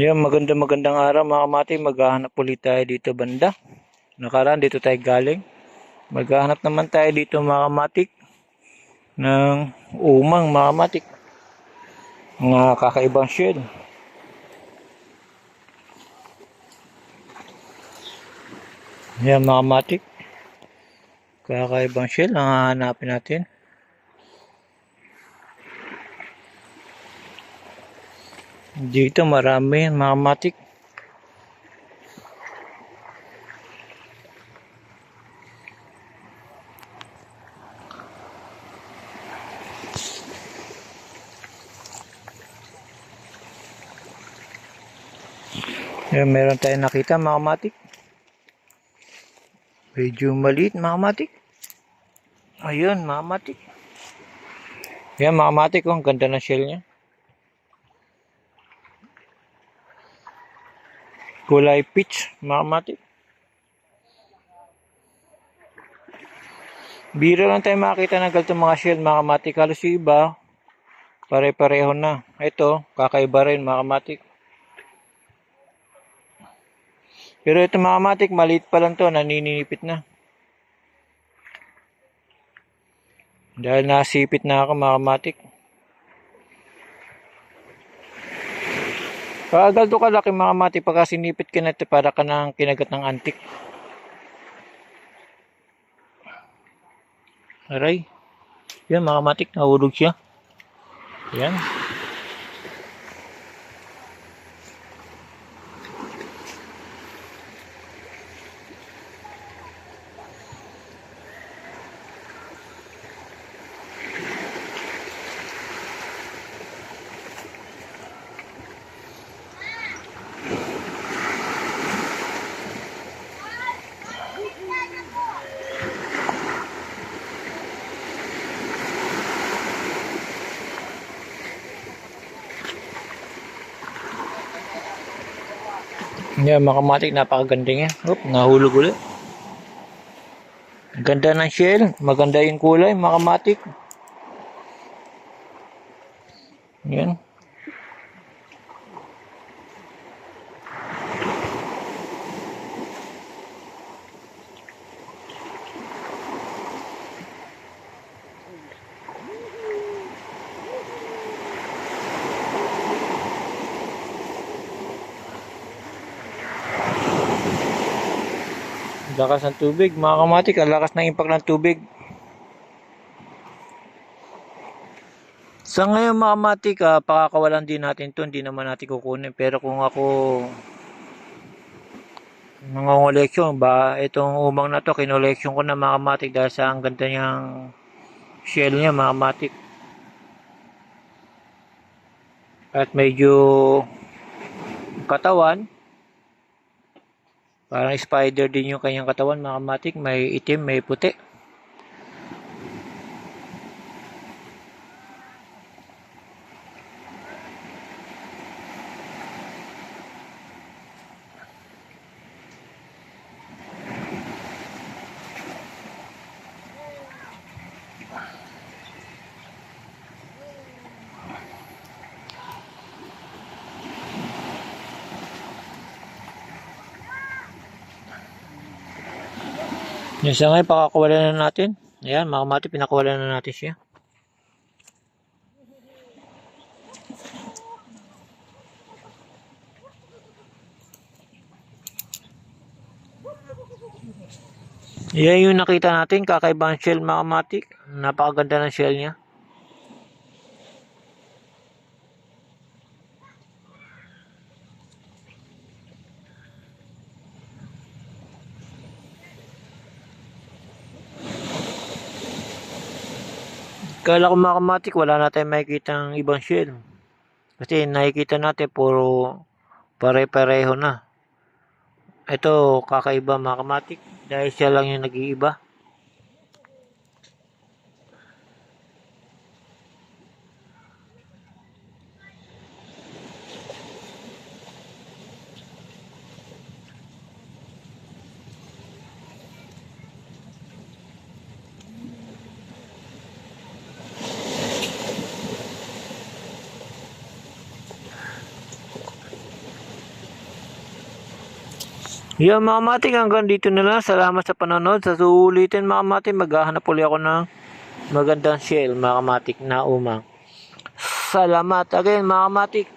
Yan, maganda magandang araw mga kamati. Maghahanap ulit tayo dito banda. Nakaraan dito tayo galing. Maghahanap naman tayo dito mga kamatik ng umang mga kamatik. Mga kakaibang shell. Yan mga kamatik. Kakaibang shell ang hahanapin natin. Dito marami mga matik. Yan, meron tayong nakita mga matik. Medyo maliit mga matik. Ayun mga matik. Yan mga matik, oh, ang ganda ng shell niya. Kulay peach mga mati. Biro lang tayo makita ng ganitong mga shell mga mati. Kalos yung iba, pare-pareho na. Ito, kakaiba rin mga mati. Pero ito mga matik, maliit pa lang to, naninipit na. Dahil nasipit na ako mga matik. Kagal to kalaki mga mati pagka sinipit ka na para ka ng kinagat ng antik. Aray. Yan mga matik, nahulog siya. Yan. Yan mga matik, napakaganda niya. Oop, nahulog ulit. Ganda ng shell, maganda yung kulay, mga matik. Yan. Lakas ng tubig, mga kamatik, lakas ng impact ng tubig. Sa ngayon mga kamatik, ah, pakakawalan din natin to, hindi naman natin kukunin. Pero kung ako nangongoleksyon, ba itong umang na to, kinoleksyon ko na mga kamatik dahil sa ang ganda niyang shell niya mga kamatik. At medyo katawan, Parang spider din yung kanyang katawan, mga kamatik. May itim, may puti. Yung sa ngayon, pakakawalan na natin. Ayan, mga kamatik, pinakawalan na natin siya. Yan yung nakita natin, kakaibang shell mga kamatik. Napakaganda ng shell niya. Kala ko mga wala na tayong makikita ng ibang shell. Kasi nakikita natin puro pare-pareho na. Ito, kakaiba mga. Dahil siya lang yung nag-iiba. Yan mga matik, hanggang dito na lang. Salamat sa panonood. Sa suulitin mga matik, maghahanap ulit ako ng magandang shell mga matik na umang. Salamat again mga matik.